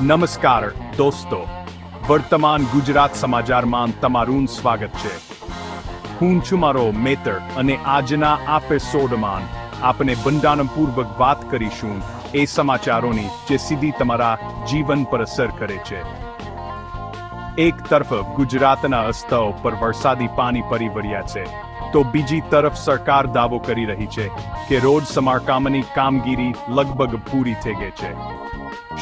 નમસ્કાર, દોસ્તો. વર્તમાન ગુજરાત સમાચારમાં તમારું સ્વાગત છે. હું છું મારો મેતર અને આજના આ એપિસોડમાં આપણે બંધારણપૂર્વક વાત કરીશું એ સમાચારોની જે સીધી તમારા જીવન પર અસર કરે છે. એક તરફ ગુજરાતના રસ્તાઓ પર વરસાદી પાણી પરી વળ્યા છે. તો બીજી તરફ સરકાર દાવો કરી રહી છે કે રોડ સમારકામની કામગીરી લગભગ પૂરી થઈ ગઈ છે.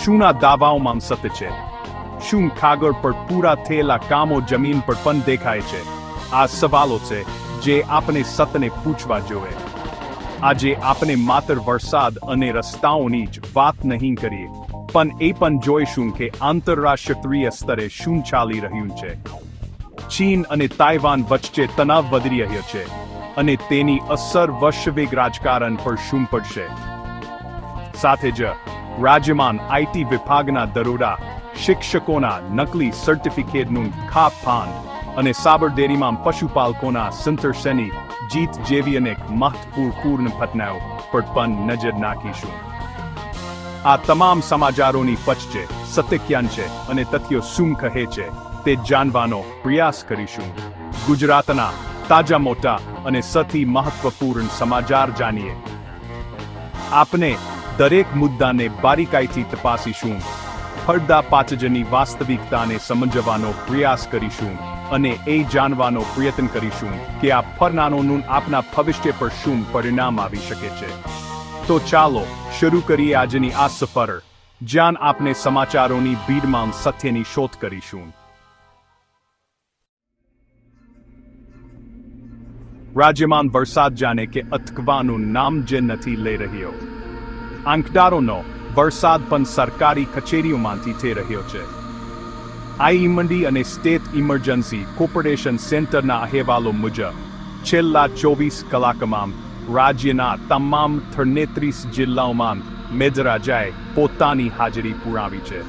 શું આ દાવાઓમાં સત્ય છે. શું કાગળ પર પૂરા થયેલા કામો જમીન પર પણ દેખાય છે. આ સવાલો છે જે આપણે સતને પૂછવા જોઈએ આજે આપણે માત્ર વરસાદ અને રસ્તાઓની જ વાત નહીં કરીએ. પણ એ પણ જોઈશું કે આંતરરાષ્ટ્રીય સ્તરે શું ચાલી રહ્યું છે. ચીન અને તાઇવાન વચ્ચે તણાવ વધી રહ્યો છે અને તેની અસર વૈશ્વિક રાજકારણ પર શું પડશે? સાથે જ રાજ્યમાં આઈટી વિભાગના દરોડા, શિક્ષકોના નકલી સર્ટિફિકેટનું ખાપપાન અને સાબરડેરીમાં પશુપાલકોના સંતર્ષની જીત જેવી અનેક મહત્વપૂર્ણ ઘટનાઓ પર પણ નજર નાખીશું. આ તમામ સમાચારોની વચ્ચે સત્ય ક્યાં છે અને તથ્યો શું કહે છે? તે જાણવાનો પ્રયાસ કરીશું. ગુજરાતના તાજા મોટા અને સૌથી મહત્વપૂર્ણ સમાચાર જાણીએ. આપને દરેક મુદ્દાને બારીકાઈથી તપાસીશું. પડદા પાચજની વાસ્તવિકતાને સમજવાનો પ્રયાસ કરીશું અને એ જાણવાનો પ્રયત્ન કરીશું કે આ ફરનાનોનું આપના ભવિષ્ય પર શું પરિણામ આવી શકે છે. તો ચાલો શરૂ કરીએ આજની આ સફર. જ્યાં આપણે સમાચારોની ભીડમાં સત્યની શોધ કરીશું. રાજ્યમાં વરસાદ જાણે કે અટકવાનું નામ જે નથી લઈ રહ્યો. આંકડારોનો વરસાદ પણ સરકારી કચેરીઓમાંથી થઈ રહ્યો છે. આઈ મંડી અને સ્ટેટ ઇમરજન્સી કોર્પોરેશન સેન્ટરના અહેવાલો મુજબ, છેલ્લા ચોવીસ કલાકમાં રાજ્યના તમામ ત્રણેત્રીસ જિલ્લાઓમાં મેઘરાજાએ પોતાની હાજરી પુરાવી છે.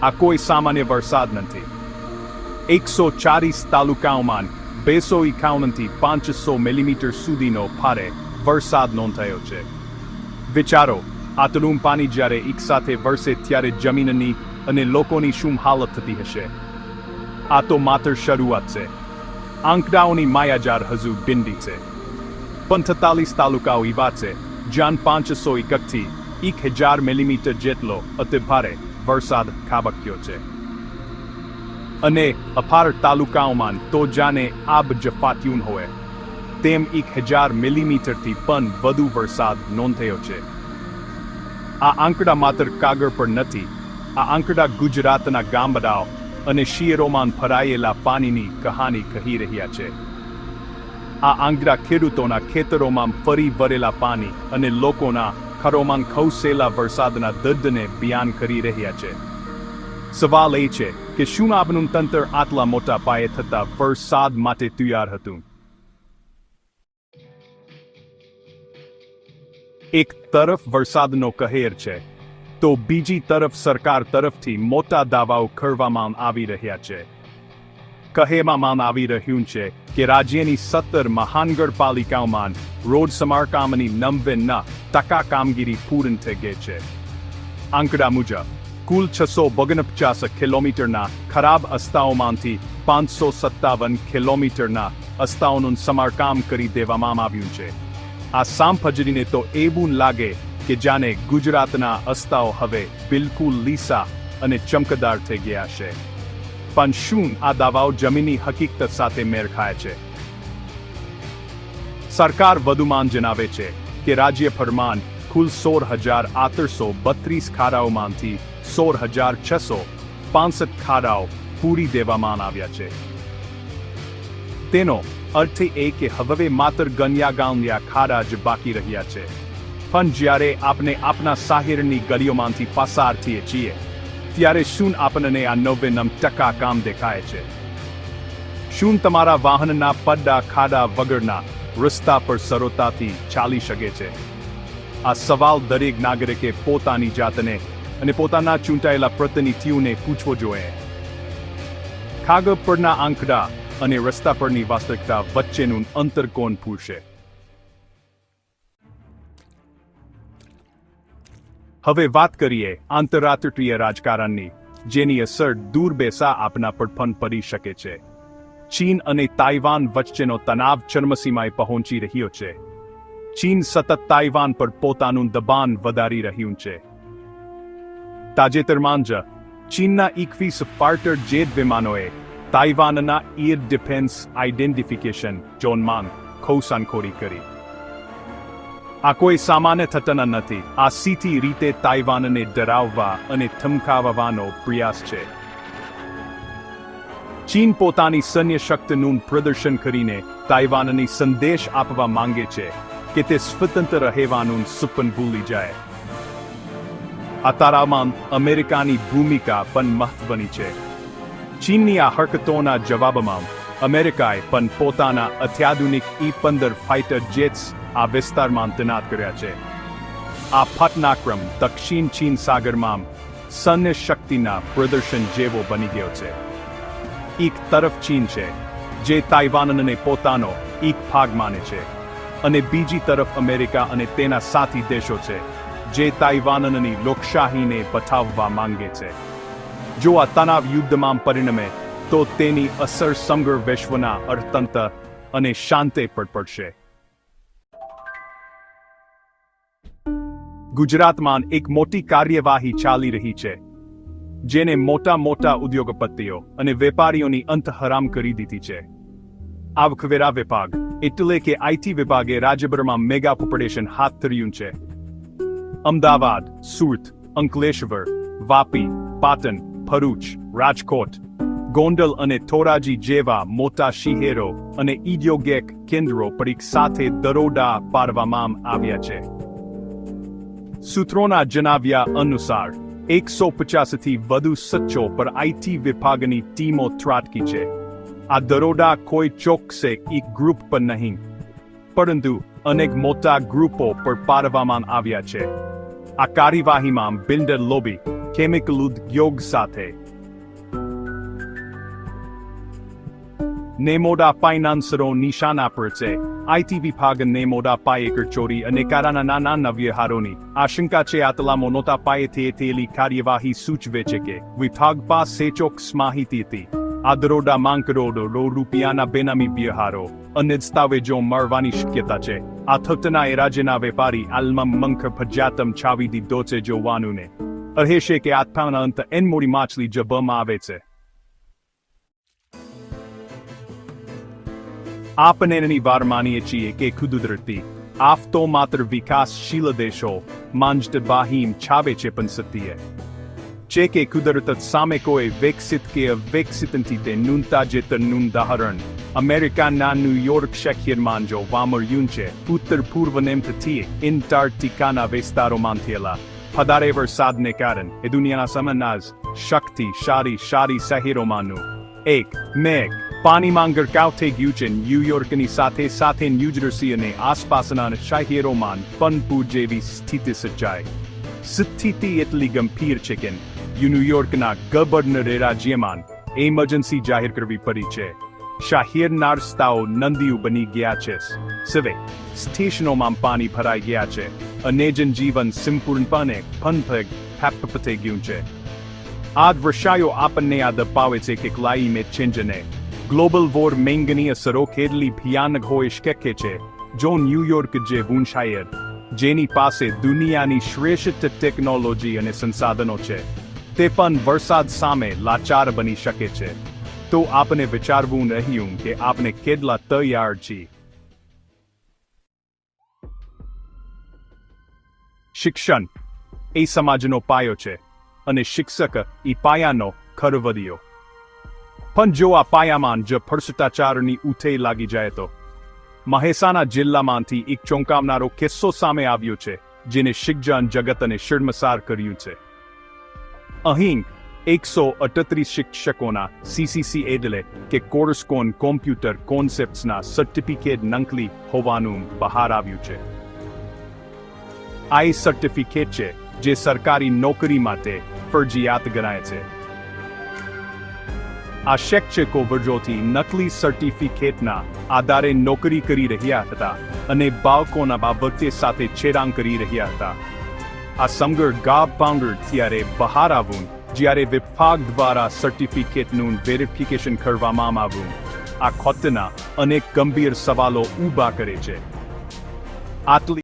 આ કોઈ સામાન્ય વરસાદ નથી. એકસો ચાલીસ તાલુકાઓમાં બેસો એકાવનથી પાંચસો મિલીમીટર સુધીનો ભારે વરસાદ નોંધાયો છે. વિચારો આટલું પાણી જ્યારે એકસાથે વરસે ત્યારે જમીનની અને લોકોની શું હાલત થતી હશે? આ તો માત્ર શરૂઆત છે. આંકડાઓની માયાજાર હજુ બિંદી છે. પંથતાલીસ તાલુકાઓ એવા છે, જ્યાં પાંચસો એકથી એક હજાર મિલીમીટર જેટલો અતિ ભારે વરસાદ ખાબક્યો છે. અને અફાર તાલુકાઓમાં તો જાને આબ જફાત્યુન હોય તેમ એક હજાર મિલીમીટરથી પણ વધુ વરસાદ નોંધાયો છે. આ આંકડા માત્ર કાગળ પર નથી, આ આંકડા ગુજરાતના ગામડાઓ અને શિયરોમાં ફરાયેલા પાણીની કહાની કહી રહ્યા છે. આ આંકડા ખેડૂતોના ખેતરોમાં ફરી ભરેલા પાણી અને લોકોના ખરોમાં ખવસેલા વરસાદના દર્દને બયાન કરી રહ્યા છે. સવાલ એ છે કે શું આપનું તંત્ર આટલા મોટા પાયે થતા વરસાદ માટે તૈયાર હતું? એક તરફ વરસાદનો કહેર છે, તો બીજી તરફ સરકાર તરફથી મોટા દાવાઓ કરવામાં આવી રહ્યા છે. કહેવામાં આવી રહ્યું છે કે રાજ્યની સત્તર મહાનગરપાલિકાઓમાં રોડ સમારકામની નવે ટકા કામગીરી પૂર્ણ થઈ ગઈ છે. આંકડા મુજબ કુલ છસો ઓગણપચાસ કિલોમીટરના ખરાબ અસ્તાઓમાંથી પાંચસો સત્તાવન કિલોમીટરના અસ્તાઓનું સમારકામ કરી દેવામાં આવ્યું છે. આ સાંભળીને તો એવું લાગે કે જાણે ગુજરાતના અસ્તાઓ હવે બિલકુલ લીસા અને ચમકદાર થઈ ગયા છે. પણ શું આ દાવાઓ જમીની હકીકત સાથે મેળ ખાય છે? સરકાર વધુમાં જણાવે છે કે રાજ્ય ફરમાન કુલ સોળ હજાર આઠસો બત્રીસ ખાડાઓમાંથી સોળ હજાર છસો પાંસઠ ખાડાઓ પૂરી દેવામાં આવ્યા છે. તેનો અર્થ એ કે હવે માત્ર ગન્યા ગાંવ્યા ખાડા જ બાકી રહ્યા છે. પણ જ્યારે આપણે આપના સાહેરની ગલીઓમાંથી પસાર થઈએ છીએ, ત્યારે શું આપણને આ નવે નમ ટકા કામ દેખાય છે? શું તમારા વાહનના પડડા ખાડા વગરના રસ્તા પર સરળતાથી ચાલી શકે છે? આ સવાલ દરેક નાગરિકે પોતાની જાતને અને પોતાના ચૂંટાયેલા પ્રતિનિધિઓને પૂછવો જોઈએ. કાગળ પરના આંકડા અને રસ્તા પરની વાસ્તવિકતા વચ્ચેનું અંતર કોણ પૂરશે? હવે વાત કરીએ આંતરરાષ્ટ્રીય રાજકારણની, જેની અસર દૂર બેસા આપના પણ પડી શકે છે. ચીન અને તાઇવાન વચ્ચેનો તણાવ ચરમસીમાએ પહોંચી રહ્યો છે. ચીન સતત તાઇવાન પર પોતાનું દબાણ વધારી રહ્યું છે. તાજેતરમાં જ ચીનના એકવીસ ફાર્ટર જેટ વિમાનોએ તાઇવાનના એર ડિફેન્સ આઇડેન્ટિફિકેશન ઝોનમાં ખોસાનખોરી કરી. આ કોઈ સામાન્ય થતના નથી. આ સીધી રીતે તાઇવાનને ડરાવવા અને થમકાવવાનો પ્રયાસ છે. ચીન પોતાની સૈન્ય શક્તિનું પ્રદર્શન કરીને તાઇવાનની સંદેશ આપવા માંગે છે કે તે સ્વતંત્ર રહેવાનું સુપન ભૂલી જાય. આ અમેરિકાની ભૂમિકા પણ મહત્વની છે. ચીનની આ હરકતોના જવાબમાં અમેરિકાએ પણ પોતાના અત્યાધુનિક ઈ પંદર ફાઇટર જેટ્સ આ વિસ્તારમાં તૈનાત કર્યા છે. આ ફટનાક્રમ દક્ષિણ ચીન સાગરમાં સૈન્ય શક્તિના પ્રદર્શન જેવો બની ગયો છે. એક તરફ ચીન છે, જે તાઇવાનને પોતાનો એક ભાગ માને છે, અને બીજી તરફ અમેરિકા અને તેના સાથી દેશો છે. જે તાઇવાનની લોકશાહીને બતાવવા માંગે છે. જો આ તણાવ યુદ્ધમાં પરિણમે, તો તેની અસર સમગ્ર વિશ્વના અર્થતંત્ર અને શાંતિ પર પડશે. ગુજરાતમાં એક મોટી કાર્યવાહી ચાલી રહી છે, જેને મોટા મોટા ઉદ્યોગપતિઓ અને વેપારીઓની અંત હરામ કરી દીધી છે. આવકવેરા વિભાગ એટલે કે આઈટી વિભાગે રાજ્યભરમાં મેગા ઓપરેશન હાથ ધર્યું છે. અમદાવાદ, સુરત, અંકલેશ્વર, વાપી, પાટણ, ભરૂચ, રાજકોટ, ગોંડલ અને થોરાજી જેવા મોટા શહેરો અને ઔદ્યોગિક કેન્દ્રો પર એક સાથે દરોડા પાડવામાં આવ્યા છે. સૂત્રોના જણાવ્યા અનુસાર, એકસો પચાસથી વધુ સચ્ચો પર આઈટી વિભાગની ટીમો ત્રાટકી છે. આ દરોડા કોઈ ચોકસે એક ગ્રુપ પર નહીં, પરંતુ અનેક મોટા ગ્રુપો પર પાડવામાં આવ્યા છે. આ કાર્યવાહીમાં બિલ્ડર લોબી કેમિકલ ઉદ્યોગ સાથે. નેમોડા ફાઇનાન્સરો નિશાના પર છે. આઈટી વિભાગ નેમોડા પાયે ચોરી અને કારાના નાના નવ્યહારોની આશંકા છે. આતલા મોનોતા પાયેથી થયેલી કાર્યવાહી સૂચવે છે કે વિભાગ પાસે ચોક્કસ માહિતી હતી. આ દરોડા માંગ રો બેનામી વ્યવહારો અને દસ્તાવેજો મળવાની શક્યતા છે. આ થતના એ રાજ્યના વેપારી આલમમ મંખ ભજ્યાતમ છાવી દીધો છે જોવાનું ને રહેશે કે આત્માના અંત એન મોડી માછલી જબમાં આવે છે. આપણે એની વાર માનીએ છીએ કે કુદરતી આફતો માત્ર વિકાસશીલ દેશો. માંજત બાહીમ છાવે છે પણ સત્ય. છે કે કુદરત સામે કોઈ વિકસિત કે અવિકસિતથી તે નૂનતા જેતરનું ઉદાહરણ અમેરિકાના ન્યુયોર્ક શહેરમાં જોવા મળ્યું છે ઉત્તર પૂર્વ નેમથી એન્ટાર્કટિકાના વિસ્તારોમાં થયેલા વધારે વરસાદને કારણે એ દુનિયાના સમનાજ શક્તિ સારી સારી શહેરોમાંનું એક મેઘ પાણીમાં ગરકાવ થઈ ગયું છે ન્યુયોર્કની સાથે સાથે ન્યૂજર્સી અને આસપાસના શહેરોમાં પણ જેવી સ્થિતિ સર્જાય સ્થિતિ એટલી ગંભીર છે કે ન્યુયોર્કના ગવર્નરે રાજ્યમાં એમરજન્સી જાહેર કરવી પડી છે. શાહીરના રસ્તાઓ નંદીઓ બની ગયા છે. સિવે સ્ટેશનોમાં પાણી ભરાઈ ગયા છે. અને જનજીવન સંપૂર્ણપણે ફનફગ હેપ થઈ ગયું છે. આ દ્રશ્યો આપણને યાદ અપાવે છે કે ક્લાઇમેટ ચેન્જને ગ્લોબલ વોર્મિંગની અસરો કેટલી ભયાનક હોઈ શકે છે. જો ન્યૂયોર્ક જે શહેર જેની પાસે દુનિયાની શ્રેષ્ઠ ટેકનોલોજી અને સંસાધનો છે. તે પણ વરસાદ સામે લાચાર બની શકે છે. તો આપણે વિચારવું રહ્યું કે આપણે કેટલા તૈયાર છીએ. શિક્ષણ એ સમાજનો પાયો છે અને શિક્ષક એ પાયાનો ખરવદિયો. પણ જો આ પાયામાં જ ભ્રષ્ટાચારની ઉથે લાગી જાય તો? મહેસાણા જિલ્લામાંથી એક ચોંકાવનારો કિસ્સો સામે આવ્યો છે, જેને શિક્ષણ જગતને શિર્મસાર કર્યું છે. અહીં એકસો અઠત્રીસ શિક્ષકોના સીસીસી એટલે કે કોર્સકોન કોમ્પ્યુટર કોન્સેપ્ટ્સના સર્ટિફિકેટ નંકલી હોવાનું બહાર આવ્યું છે. આ સર્ટિફિકેટ છે જે સરકારી નોકરી માટે ફરજિયાત ગણાય છે. આ શિક્ષકો વર્ષોથી નકલી સર્ટિફિકેટના આધારે નોકરી કરી રહ્યા હતા અને બાળકોના બાબતે સાથે છેડાંગ કરી રહ્યા હતા. આ સમગ્ર ગા પાઉન્ડર ત્યારે બહાર આવવું જ્યારે વિભાગ દ્વારા સર્ટિફિકેટનું વેરિફિકેશન કરવામાં આવ્યું આ ખોટના અનેક ગંભીર સવાલો ઊભા કરે છે. આટલી